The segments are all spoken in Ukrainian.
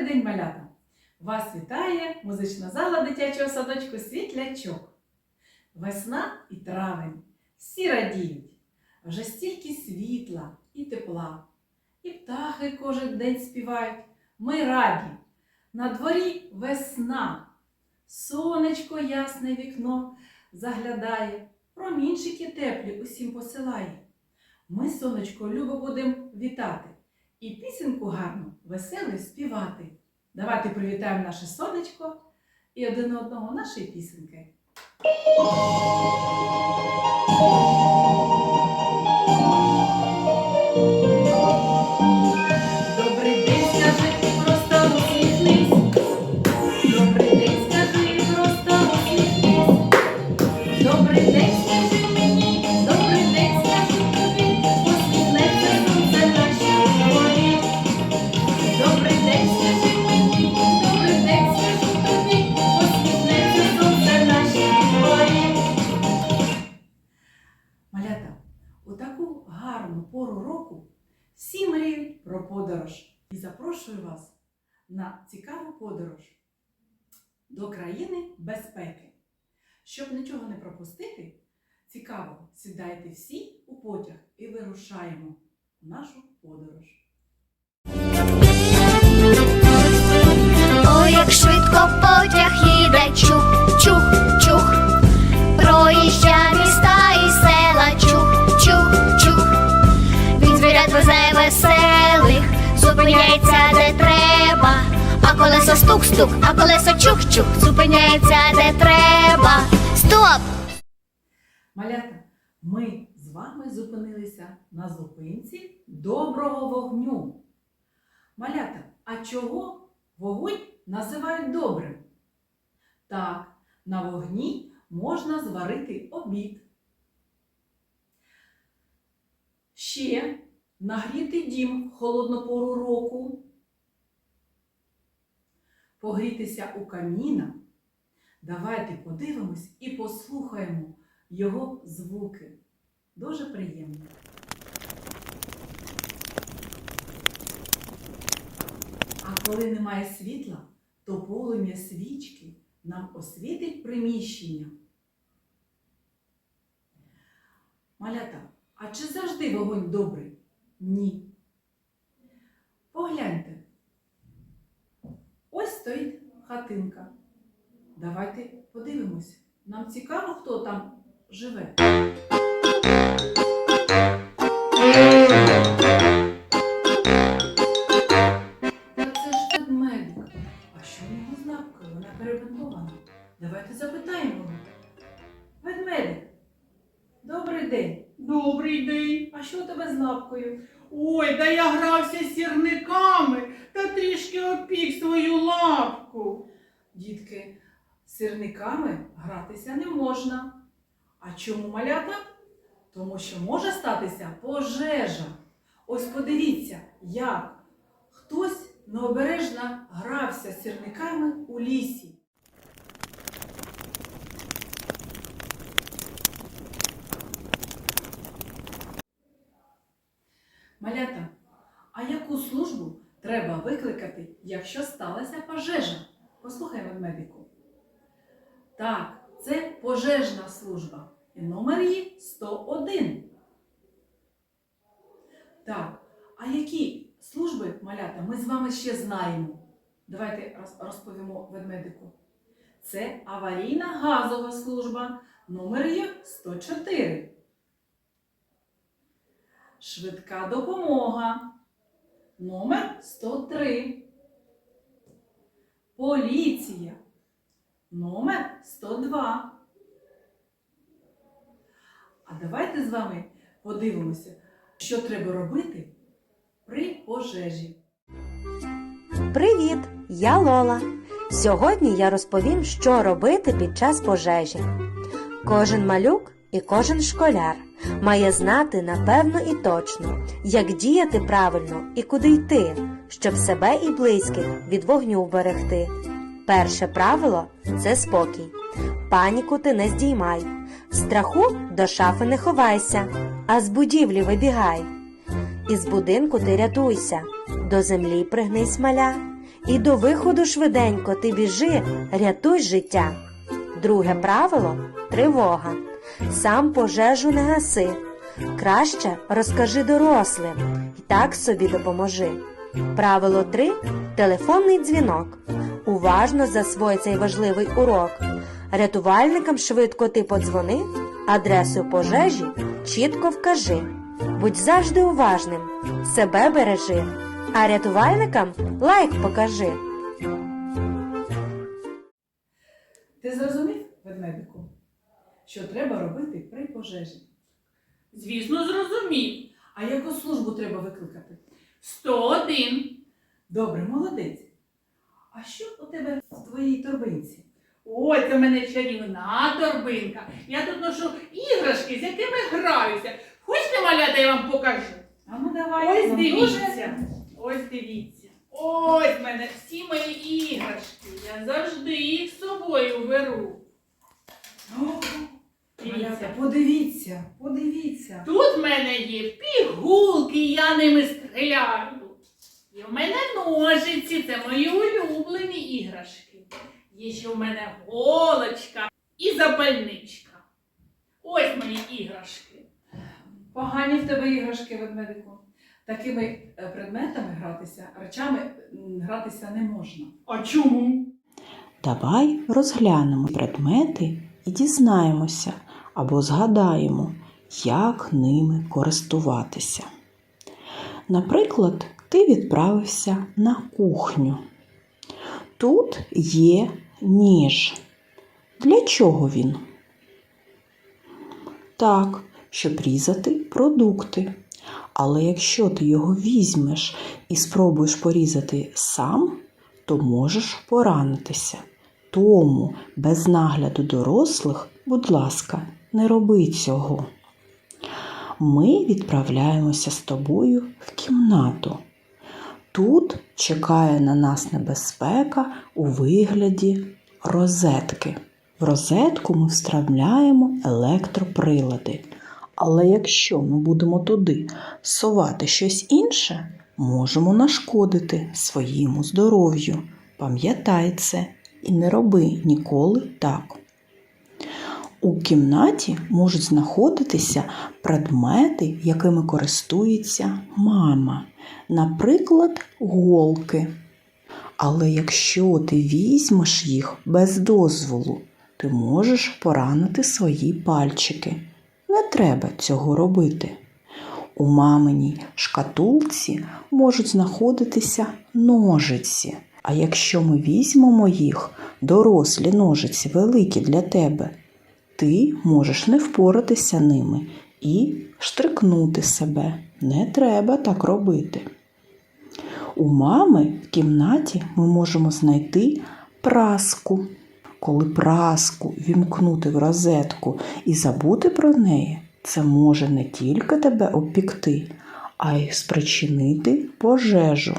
Добрий день, малята! Вас вітає музична зала дитячого садочку Світлячок. Весна і травень. Всі радіють. Вже стільки світла і тепла. І птахи кожен день співають. Ми раді. На дворі весна. Сонечко ясне вікно заглядає, промінчики теплі усім посилає. Ми, сонечко, любо будемо вітати і пісеньку гарну, веселу співати. Давайте привітаємо наше сонечко і один одного нашої пісеньки. Подорож. І запрошую вас на цікаву подорож до країни безпеки. Щоб нічого не пропустити, цікаво, сідайте всі у потяг і вирушаємо в нашу подорож. Ой, як швидко потяг їде, чух, чух, чух, проїжджа колесо стук-стук, а колесо чух-чух, зупиняється де треба. Стоп! Малята, ми з вами зупинилися на зупинці доброго вогню. Малята, а чого вогонь називають добрим? Так, на вогні можна зварити обід. Ще нагріти дім в холодну пору року. Погрітися у каміна. Давайте подивимось і послухаємо його звуки. Дуже приємно. А коли немає світла, то полум'я свічки нам освітить приміщення. Малята, а чи завжди вогонь добрий? Ні. Погляньте. Ось стоїть хатинка. Давайте подивимось. Нам цікаво, хто там живе. Сирниками гратися не можна. А чому малята? Тому що може статися пожежа. Ось подивіться, як хтось необережно грався з сірниками у лісі. Малята, а яку службу треба викликати, якщо сталася пожежа? Послухай ведмедику. Так, це пожежна служба. І номер її 101. Так, а які служби, малята, ми з вами ще знаємо? Давайте розповімо ведмедику. Це аварійна газова служба. Номер її 104. Швидка допомога. Номер 103. Поліція. Номер 102. А давайте з вами подивимося, що треба робити при пожежі. Привіт! Я Лола. Сьогодні я розповім, що робити під час пожежі. Кожен малюк і кожен школяр має знати напевно і точно, як діяти правильно і куди йти, щоб себе і близьких від вогню вберегти. Перше правило це спокій. Паніку ти не здіймай. Страху до шафи не ховайся, а з будівлі вибігай. Із будинку ти рятуйся, до землі пригнись маля, І до виходу швиденько ти біжи, рятуй життя. Друге правило тривога. Сам пожежу не гаси. Краще розкажи дорослим і так собі допоможи. Правило 3. Телефонний дзвінок. Уважно засвой цей важливий урок. Рятувальникам швидко ти подзвони, адресу пожежі чітко вкажи. Будь завжди уважним, себе бережи, а рятувальникам лайк покажи. Ти зрозумів, ведмедику, що треба робити при пожежі? Звісно, зрозумів. А яку службу треба викликати? 101. Добре, молодець. А що у тебе в твоїй торбинці? Ой, це в мене чарівна торбинка. Я тут ношу іграшки, з якими граюся. Хочете малята, я вам покажу? А ну давай. Ось дивіться. Ось дивіться. Ось в мене всі мої іграшки. Я завжди їх з собою беру. О, Дивіться. подивіться, подивіться. Тут в мене є пігулки, я ними стріляю. І в мене ножиці, це мої улюблені іграшки. Є ще в мене голочка і запальничка. Ось мої іграшки. Погані в тебе іграшки, ведмедику. Такими е, предметами гратися, речами гратися не можна. А чому? Давай розглянемо предмети і дізнаємося або згадаємо, як ними користуватися. Наприклад, ти відправився на кухню. Тут є ніж. Для чого він? Так, щоб різати продукти. Але якщо ти його візьмеш і спробуєш порізати сам, то можеш поранитися. Тому без нагляду дорослих, будь ласка, не роби цього. Ми відправляємося з тобою в кімнату. Тут чекає на нас небезпека у вигляді розетки. В розетку ми вставляємо електроприлади. Але якщо ми будемо туди совати щось інше, можемо нашкодити своєму здоров'ю. Пам'ятай це і не роби ніколи так. У кімнаті можуть знаходитися предмети, якими користується мама, наприклад, голки. Але якщо ти візьмеш їх без дозволу, ти можеш поранити свої пальчики. Не треба цього робити. У маминій шкатулці можуть знаходитися ножиці. А якщо ми візьмемо їх, дорослі ножиці великі для тебе, ти можеш не впоратися ними і штрикнути себе. Не треба так робити. У мами в кімнаті ми можемо знайти праску. Коли праску вімкнути в розетку і забути про неї, це може не тільки тебе обпікти, а й спричинити пожежу.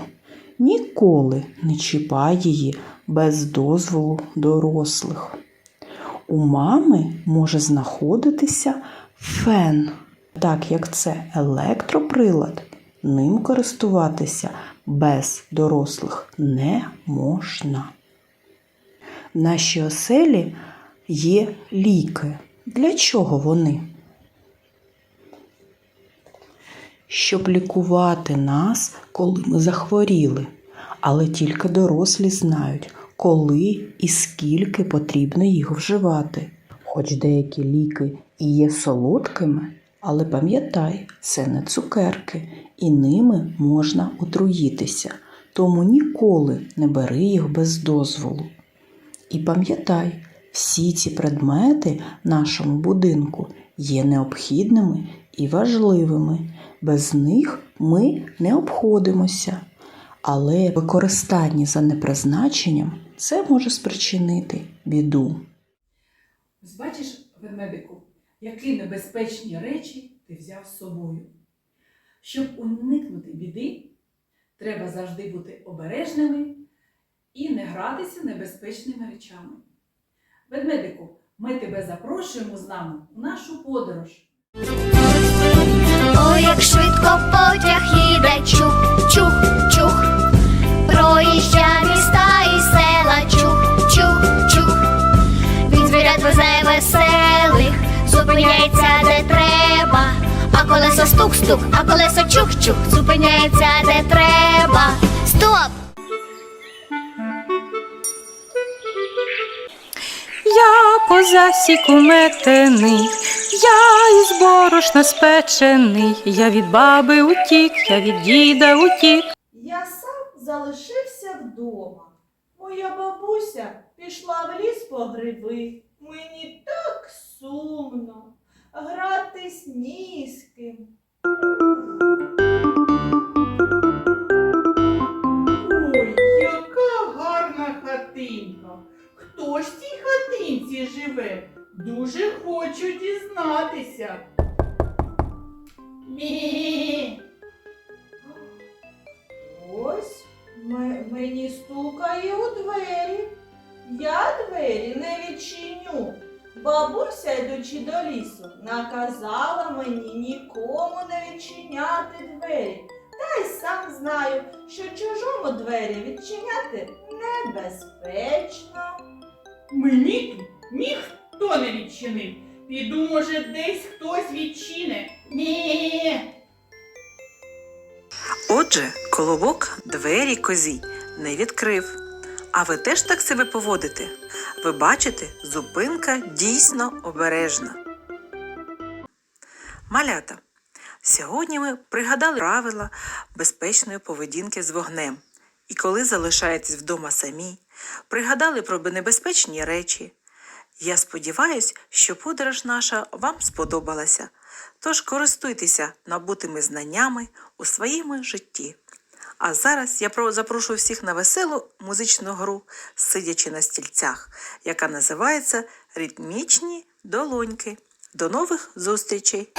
Ніколи не чіпай її без дозволу дорослих. У мами може знаходитися фен, так як це електроприлад, ним користуватися без дорослих не можна. В нашій оселі є ліки. Для чого вони? Щоб лікувати нас, коли ми захворіли. Але тільки дорослі знають, коли і скільки потрібно їх вживати. Хоч деякі ліки і є солодкими, але пам'ятай, це не цукерки, і ними можна отруїтися, тому ніколи не бери їх без дозволу. І пам'ятай, всі ці предмети в нашому будинку є необхідними і важливими. Без них ми не обходимося. Але використання за непризначенням це може спричинити біду. Ось бачиш, ведмедику, які небезпечні речі ти взяв з собою. Щоб уникнути біди, треба завжди бути обережними і не гратися небезпечними речами. Ведмедику, ми тебе запрошуємо з нами у нашу подорож. Ой, як швидко потяг їде чух, колесо стук-стук, а колесо чух-чух, зупиняється де треба. Стоп! Я по засіку метений, я із борошна спечений, я від баби утік, я від діда утік. Я сам залишився вдома. Моя бабуся пішла в ліс по гриби. Мені так сумно гратись ні з ким. Ой, яка гарна хатинка. Хто ж в цій хатинці живе? Дуже хочу дізнатися. Мі. Ось мені стукає у двері. Я двері не відчиню. Бабуся, йдучи до лісу, наказала мені нікому не відчиняти двері. Та й сам знаю, що чужому двері відчиняти небезпечно. Мені тут ніхто не відчинив. Піду, може, десь хтось відчине. Ні. Отже, колобок двері козі не відкрив. А ви теж так себе поводите? Ви бачите, зупинка дійсно обережна. Малята. Сьогодні ми пригадали правила безпечної поведінки з вогнем. І коли залишаєтесь вдома самі, пригадали про небезпечні речі. Я сподіваюся, що подорож наша вам сподобалася. Тож користуйтеся набутими знаннями у своєму житті. А зараз я про- запрошую всіх на веселу музичну гру, сидячи на стільцях, яка називається Ритмічні долоньки. До нових зустрічей!